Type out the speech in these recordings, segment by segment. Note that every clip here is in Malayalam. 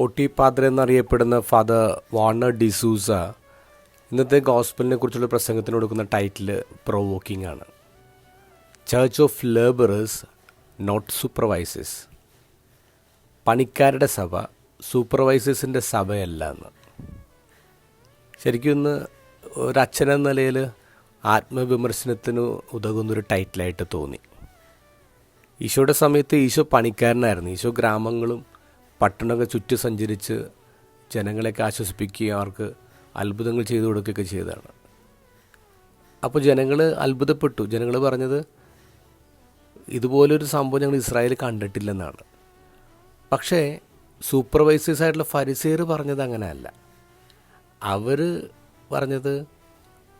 പോട്ടി പാദ്ര എന്നറിയപ്പെടുന്ന ഫാദർ വാണർ ഡിസൂസ ഇന്നത്തെ ഗോസ്പലിനെ കുറിച്ചുള്ള പ്രസംഗത്തിന് കൊടുക്കുന്ന ടൈറ്റിൽ പ്രൊവോക്കിംഗ് ആണ്. Church of labourers not supervisors പണിക്കാരുടെ സഭ സൂപ്പർവൈസേഴ്സിന്റെ സഭയല്ല എന്ന്. ശരിക്കും ഇന്ന് ഒരച്ഛനെന്ന നിലയിൽ ആത്മവിമർശനത്തിന് ഉതകുന്നൊരു ടൈറ്റിലായിട്ട് തോന്നി. ഈശോയുടെ സമയത്ത് ഈശോ പണിക്കാരനായിരുന്നു. ഈശോ ഗ്രാമങ്ങളും പട്ടണമൊക്കെ ചുറ്റി സഞ്ചരിച്ച് ജനങ്ങളെയൊക്കെ ആശ്വസിപ്പിക്കുകയും അവർക്ക് അത്ഭുതങ്ങൾ ചെയ്തു കൊടുക്കുകയൊക്കെ ചെയ്തതാണ്. അപ്പോൾ ജനങ്ങൾ അത്ഭുതപ്പെട്ടു. ജനങ്ങൾ പറഞ്ഞത് ഇതുപോലൊരു സംഭവം ഞങ്ങൾ ഇസ്രായേൽ കണ്ടിട്ടില്ലെന്നാണ്. പക്ഷേ സൂപ്പർവൈസേഴ്സ് ആയിട്ടുള്ള ഫരിസേർ പറഞ്ഞത് അങ്ങനെയല്ല. അവർ പറഞ്ഞത്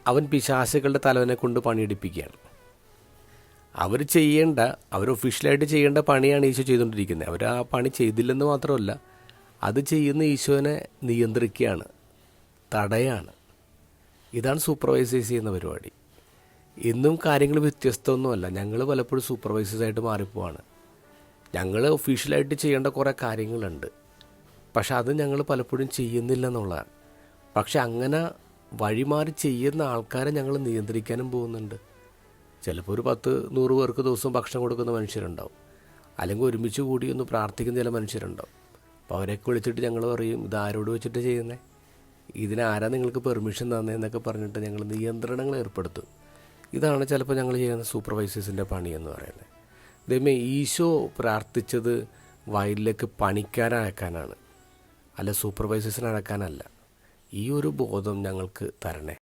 അവൻ പിശാസികളുടെ തലവനെ കൊണ്ട് പണിയെടുപ്പിക്കുകയാണ്. അവർ ചെയ്യേണ്ട അവർ ഒഫീഷ്യലായിട്ട് ചെയ്യേണ്ട പണിയാണ് ഈശോ ചെയ്തുകൊണ്ടിരിക്കുന്നത്. അവർ ആ പണി ചെയ്തില്ലെന്ന് മാത്രമല്ല അത് ചെയ്യുന്ന ഈശോനെ നിയന്ത്രിക്കുകയാണ് തടയാണ്. ഇതാണ് സൂപ്പർവൈസേഴ്സ് ചെയ്യുന്ന പരിപാടി. ഇന്നും കാര്യങ്ങൾ വ്യത്യസ്തമൊന്നുമല്ല. ഞങ്ങൾ പലപ്പോഴും സൂപ്പർവൈസേഴ്സായിട്ട് മാറിപ്പോവാണ്. ഞങ്ങൾ ഒഫീഷ്യലായിട്ട് ചെയ്യേണ്ട കുറേ കാര്യങ്ങളുണ്ട്. പക്ഷെ അത് ഞങ്ങൾ പലപ്പോഴും ചെയ്യുന്നില്ല എന്നുള്ളതാണ് പക്ഷെ അങ്ങനെ വഴിമാറി ചെയ്യുന്ന ആൾക്കാരെ ഞങ്ങൾ നിയന്ത്രിക്കാനും പോകുന്നുണ്ട്. ചിലപ്പോൾ ഒരു പത്ത് നൂറ് പേർക്ക് ദിവസം ഭക്ഷണം കൊടുക്കുന്ന മനുഷ്യരുണ്ടാവും. അല്ലെങ്കിൽ ഒരുമിച്ച് കൂടി ഒന്ന് പ്രാർത്ഥിക്കുന്ന ചില മനുഷ്യരുണ്ടാവും. അപ്പോൾ അവരെയൊക്കെ വിളിച്ചിട്ട് ഞങ്ങൾ പറയും ഇത് ആരോട് വെച്ചിട്ട് ചെയ്യുന്നത് ഇതിനാരാ നിങ്ങൾക്ക് പെർമിഷൻ തന്നതെന്നൊക്കെ പറഞ്ഞിട്ട് ഞങ്ങൾ നിയന്ത്രണങ്ങൾ ഏർപ്പെടുത്തും. ഇതാണ് ചിലപ്പോൾ ഞങ്ങൾ ചെയ്യുന്ന സൂപ്പർവൈസേഴ്സിന്റെ പണി എന്ന് പറയുന്നത്. ദൈവമേ ഈശോ പ്രാർത്ഥിച്ചത് വയലിലേക്ക് പണിക്കാരക്കാനാണ് അല്ല സൂപ്പർവൈസേഴ്സിനെ അടക്കാനല്ല. ഈ ഒരു ബോധം ഞങ്ങൾക്ക് തരണേ.